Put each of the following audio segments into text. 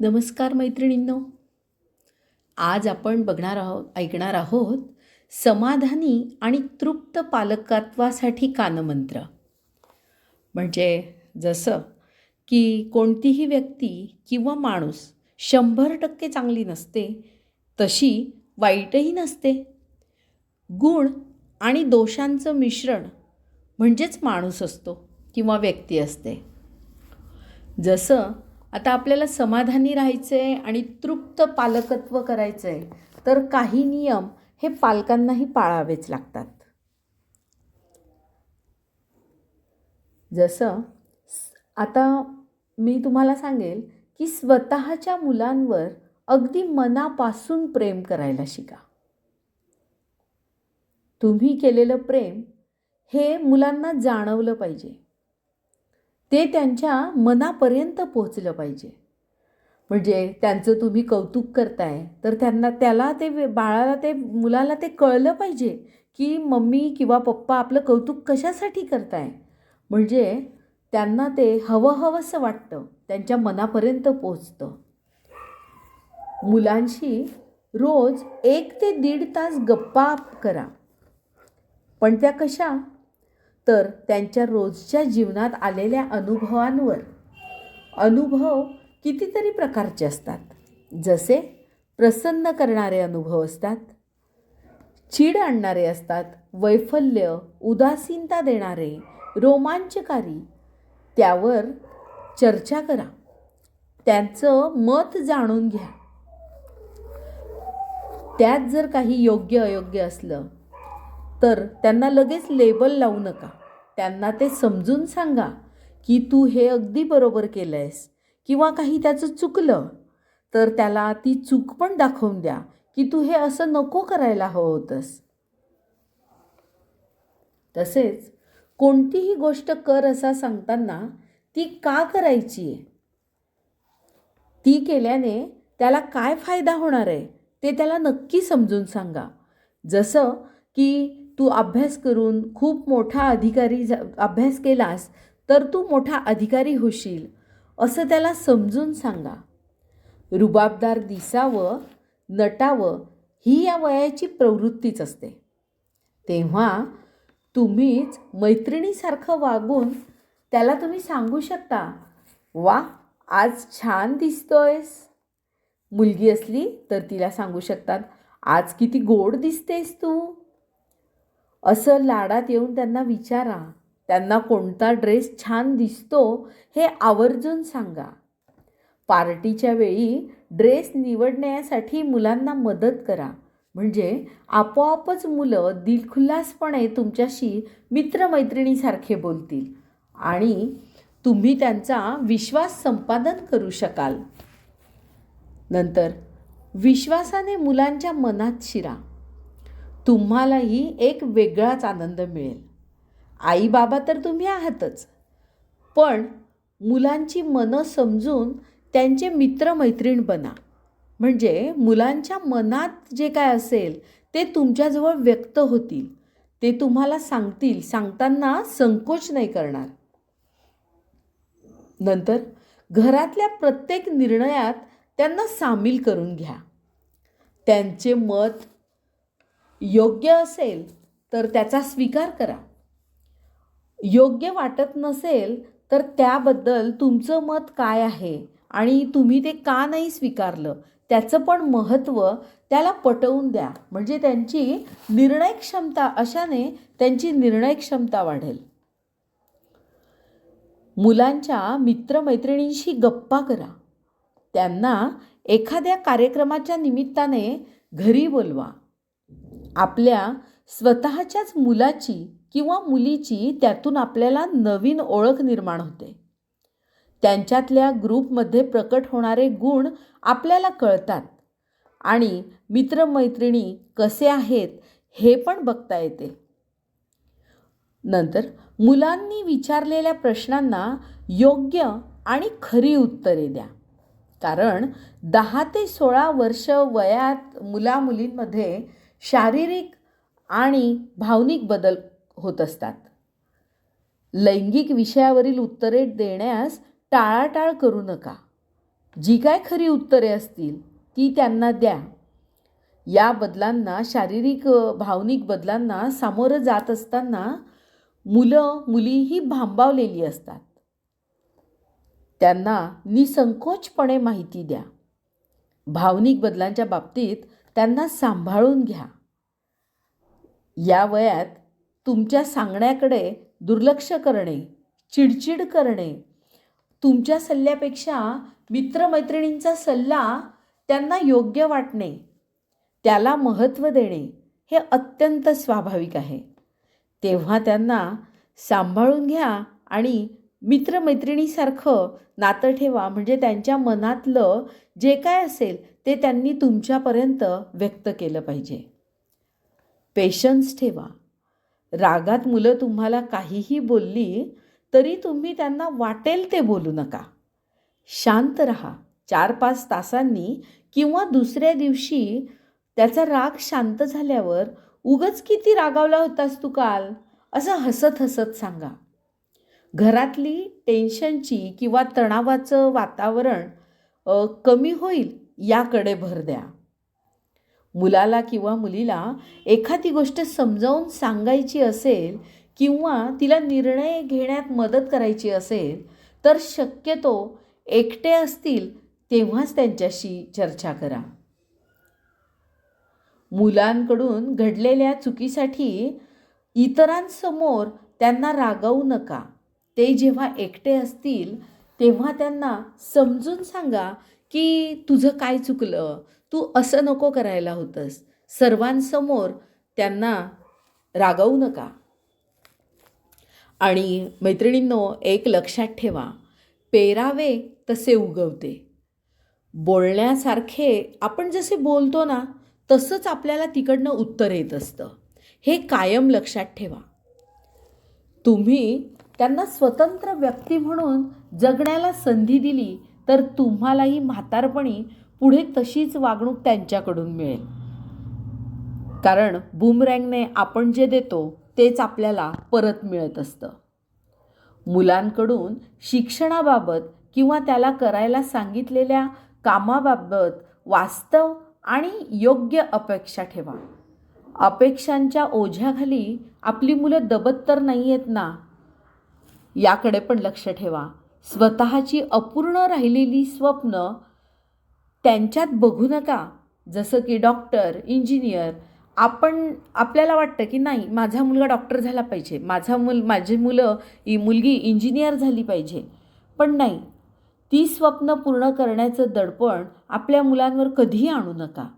नमस्कार मैत्रिणींनो. आज आपण बघणार आहोत ऐकणार आहोत समाधानी आणि तृप्त पालकत्वासाठी कानमंत्र. म्हणजे जसं की कोणतीही व्यक्ती किंवा माणूस शंभर टक्के चांगली नसते तशी वाईटही नसते. गुण आणि दोषांचं मिश्रण म्हणजेच माणूस असतो किंवा व्यक्ती असते. जसं आता आपल्याला समाधानी राहायचं आहे आणि तृप्त पालकत्व करायचं आहे तर काही नियम हे पालकांनाही पाळावेच लागतात. जसं आता मी तुम्हाला सांगेल की स्वतःच्या मुलांवर अगदी मनापासून प्रेम करायला शिका. तुम्ही केलेलं प्रेम हे मुलांना जाणवलं पाहिजे. ते त्यांच्या मनापर्यंत पोचलं पाहिजे. म्हणजे त्यांचं तुम्ही कौतुक करताय तर त्यांना त्याला ते बाळाला ते मुलाला ते कळलं पाहिजे की मम्मी किंवा पप्पा आपलं कौतुक कशासाठी करताय. म्हणजे त्यांना ते हवं हवंसं वाटतं त्यांच्या मनापर्यंत पोचतं मुलांशी रोज एक ते दीड तास गप्पा करा. पण त्या कशा? तर त्यांच्या रोजच्या जीवनात आलेल्या अनुभवांवर. अनुभव कितीतरी प्रकारचे असतात. जसे प्रसन्न करणारे अनुभव असतात. चीड आणणारे असतात. वैफल्य उदासीनता देणारे रोमांचकारी त्यावर चर्चा करा. त्यांचं मत जाणून घ्या. त्यात जर काही योग्य अयोग्य असलं तर त्यांना लगेच लेबल लावू नका. त्यांना ते समजून सांगा की तू हे अगदी बरोबर केलं आहेस किंवा काही त्याचं चुकलं. तर त्याला ती चूक पण दाखवून द्या की तू हे असं नको करायला हवं होतंस. तसेच कोणतीही गोष्ट कर असा सांगताना ती का करायची? आहे ती केल्याने त्याला काय फायदा होणार आहे? ते त्याला नक्की समजून सांगा. जसं की तू अभ्यास करून खूप मोठा अधिकारी झा- अभ्यास केलास तर तू मोठा अधिकारी होशील असं त्याला समजून सांगा. रुबाबदार दिसावं नटावं ही या वयाची प्रवृत्तीच असते. तेव्हा तुम्हीच मैत्रिणीसारखं वागून त्याला तुम्ही सांगू शकता वा आज छान दिसतोयस. मुलगी असली तर तिला सांगू शकतात आज किती गोड दिसतेस तू. असं लाडात येऊन त्यांना विचारा. त्यांना कोणता ड्रेस छान दिसतो हे आवर्जून सांगा. पार्टीच्या वेळी ड्रेस निवडण्यासाठी मुलांना मदत करा. म्हणजे आपोआपच मुलं दिलखुल्लासपणे तुमच्याशी मित्रमैत्रिणीसारखे बोलतील आणि तुम्ही त्यांचा विश्वास संपादन करू शकाल. नंतर विश्वासाने मुलांच्या मनात शिरा. तुम्हालाही एक वेगळाच आनंद मिळेल. आई बाबा तर तुम्ही आहातच. पण मुलांची मनं समजून त्यांचे मित्रमैत्रीण बना. म्हणजे मुलांच्या मनात जे काय असेल ते तुमच्याजवळ व्यक्त होतील. ते तुम्हाला सांगतील. सांगताना संकोच नाही करणार. नंतर घरातल्या प्रत्येक निर्णयात त्यांना सामील करून घ्या. त्यांचे मत योग्य असेल तर त्याचा स्वीकार करा. योग्य वाटत नसेल तर त्याबद्दल तुमचं मत काय आहे? आणि तुम्ही ते का नाही स्वीकारलं? त्याचं पण महत्त्व त्याला पटवून द्या. म्हणजे त्यांची निर्णय क्षमता अशाने त्यांची निर्णय क्षमता वाढेल. मुलांच्या मित्रमैत्रिणींशी गप्पा करा. त्यांना एखाद्या कार्यक्रमाच्या निमित्ताने घरी बोलवा. आपल्या स्वतःच्याच मुलाची किंवा मुलीची त्यातून आपल्याला नवीन ओळख निर्माण होते. त्यांच्यातल्या ग्रुपमध्ये प्रकट होणारे गुण आपल्याला कळतात आणि मित्रमैत्रिणी कसे आहेत हे पण बघता येते. नंतर मुलांनी विचारलेल्या प्रश्नांना योग्य आणि खरी उत्तरे द्या. कारण दहा ते सोळा वर्ष वयात मुलामुलींमध्ये शारीरिक आणि भावनिक बदल होत असतात. लैंगिक विषयावरील उत्तरे देण्यास टाळाटाळ करू नका. जी काय खरी उत्तरे असतील ती त्यांना द्या. या बदलांना शारीरिक भावनिक बदलांना सामोरं जात असताना मुलं मुली ही भांबावलेली असतात. त्यांना निसंकोचपणे माहिती द्या. भावनिक बदलांच्या बाबतीत त्यांना सांभाळून घ्या. या वयात तुमच्या सांगण्याकडे दुर्लक्ष करणे चिडचिड करणे तुमच्या सल्ल्यापेक्षा मित्रमैत्रिणींचा सल्ला त्यांना योग्य वाटणे त्याला महत्त्व देणे हे अत्यंत स्वाभाविक आहे. तेव्हा त्यांना सांभाळून घ्या आणि मित्रमैत्रिणीसारखं नातं ठेवा. म्हणजे त्यांच्या मनातलं जे काय असेल ते त्यांनी तुमच्यापर्यंत व्यक्त केलं पाहिजे. पेशन्स ठेवा. रागात मुलं तुम्हाला काहीही बोलली तरी तुम्ही त्यांना वाटेल ते बोलू नका. शांत रहा. चार पाच तासांनी किंवा दुसऱ्या दिवशी त्याचा राग शांत झाल्यावर उगच किती रागावला होतास तू काल? असं हसत हसत सांगा. घरातली टेन्शनची किंवा तणावाचं वातावरण कमी होईल याकडे भर द्या. मुलाला किंवा मुलीला एखादी गोष्ट समजावून सांगायची असेल किंवा तिला निर्णय घेण्यात मदत करायची असेल तर शक्यतो एकटे असतील तेव्हाच त्यांच्याशी चर्चा करा. मुलांकडून घडलेल्या चुकीसाठी इतरांसमोर त्यांना रागवू नका. ते जेव्हा एकटे असतील तेव्हा त्यांना समजून सांगा की तुझं काय चुकलं? तू असं नको करायला होतंस. सर्वांसमोर त्यांना रागवू नका. आणि मैत्रिणींनो एक लक्षात ठेवा पेरावे तसे उगवते. बोलण्यासारखे आपण जसे बोलतो ना तसंच आपल्याला तिकडनं उत्तर येत असतं. हे कायम लक्षात ठेवा. तुम्ही त्यांना स्वतंत्र व्यक्ती म्हणून जगण्याला संधी दिली तर तुम्हालाही म्हातारपणी पुढे तशीच वागणूक त्यांच्याकडून मिळेल. कारण बूमरँगने आपण जे देतो तेच आपल्याला परत मिळत असतं. मुलांकडून शिक्षणाबाबत किंवा त्याला करायला सांगितलेल्या कामाबाबत वास्तव आणि योग्य अपेक्षा ठेवा. अपेक्षांच्या ओझ्याखाली आपली मुलं दबत तर नाही आहेत ना? याकडे पण लक्ष ठेवा. स्वतःची अपूर्ण राहिलेली स्वप्न त्यांच्यात बघू नका. जसं की डॉक्टर इंजिनियर आपण आपल्याला वाटतं की नाही माझा मुलगा डॉक्टर झाला पाहिजे. माझा मुल माझी मुलं ही मुलगी इंजिनियर झाली पाहिजे. पण नाही. ती स्वप्न पूर्ण करण्याचं दडपण आपल्या मुलांवर कधीही आणू नका.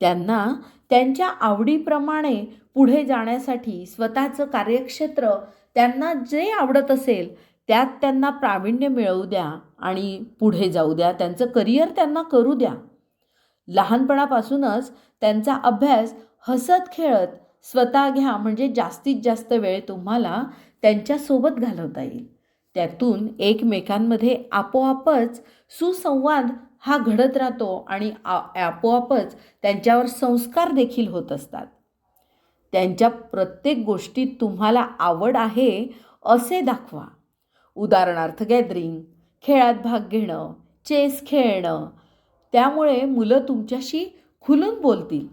त्यांना त्यांच्या आवडीप्रमाणे पुढे जाण्यासाठी स्वतःचं कार्यक्षेत्र त्यांना जे आवडत असेल त्यात त्यांना प्रावीण्य मिळवू द्या आणि पुढे जाऊ द्या. त्यांचं करिअर त्यांना करू द्या. लहानपणापासूनच त्यांचा अभ्यास हसत खेळत स्वतः घ्या म्हणजे जास्तीत जास्त वेळ तुम्हाला त्यांच्यासोबत घालवता येईल. त्यातून एकमेकांमध्ये आपोआपच सुसंवाद हा घडत राहतो आणि आपोआपच त्यांच्यावर संस्कार देखील होत असतात. त्यांच्या प्रत्येक गोष्टीत तुम्हाला आवड आहे असे दाखवा. उदाहरणार्थ गॅदरिंग खेळात भाग घेणं चेस खेळणं त्यामुळे मुलं तुमच्याशी खुलून बोलतील.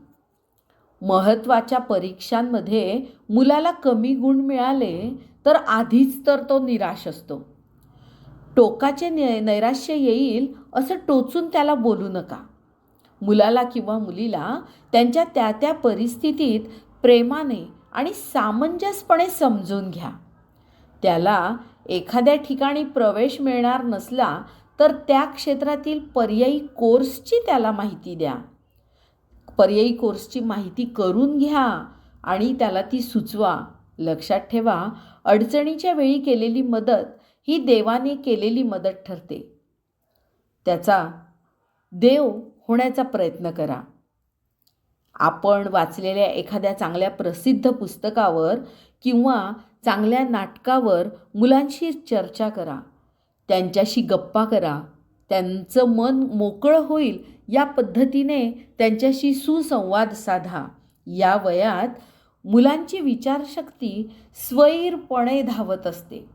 महत्त्वाच्या परीक्षांमध्ये मुलाला कमी गुण मिळाले तर आधीच तर तो निराश असतो. टोकाचे नै नैराश्य येईल असं टोचून त्याला बोलू नका. मुलाला किंवा मुलीला त्यांच्या त्या त्या परिस्थितीत प्रेमाने आणि सामंजस्यपणे समजून घ्या. त्याला एखाद्या ठिकाणी प्रवेश मिळणार नसला तर त्या क्षेत्रातील पर्यायी कोर्सची त्याला माहिती द्या. पर्यायी कोर्सची माहिती करून घ्या आणि त्याला ती सुचवा. लक्षात ठेवा अडचणीच्या वेळी केलेली मदत ही देवाने केलेली मदत ठरते. त्याचा देव होण्याचा प्रयत्न करा. आपण वाचलेल्या एखाद्या चांगल्या प्रसिद्ध पुस्तकावर किंवा चांगल्या नाटकावर मुलांशी चर्चा करा. त्यांच्याशी गप्पा करा. त्यांचं मन मोकळं होईल या पद्धतीने त्यांच्याशी सुसंवाद साधा. या वयात मुलांची विचारशक्ती स्वैरपणे धावत असते.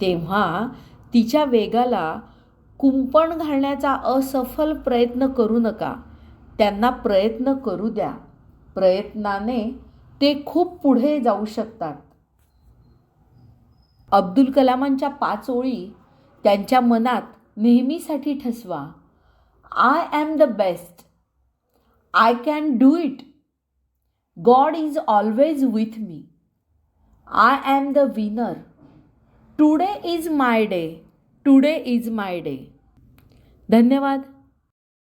तेव्हा तिच्या वेगाला कुंपण घालण्याचा असफल प्रयत्न करू नका. त्यांना प्रयत्न करू द्या. प्रयत्नाने ते खूप पुढे जाऊ शकतात. अब्दुल कलामांच्या पाच ओळी त्यांच्या मनात नेहमीसाठी ठसवा. I am the best I can do it God is always with me I am the winner today is my day today is my day धन्यवाद.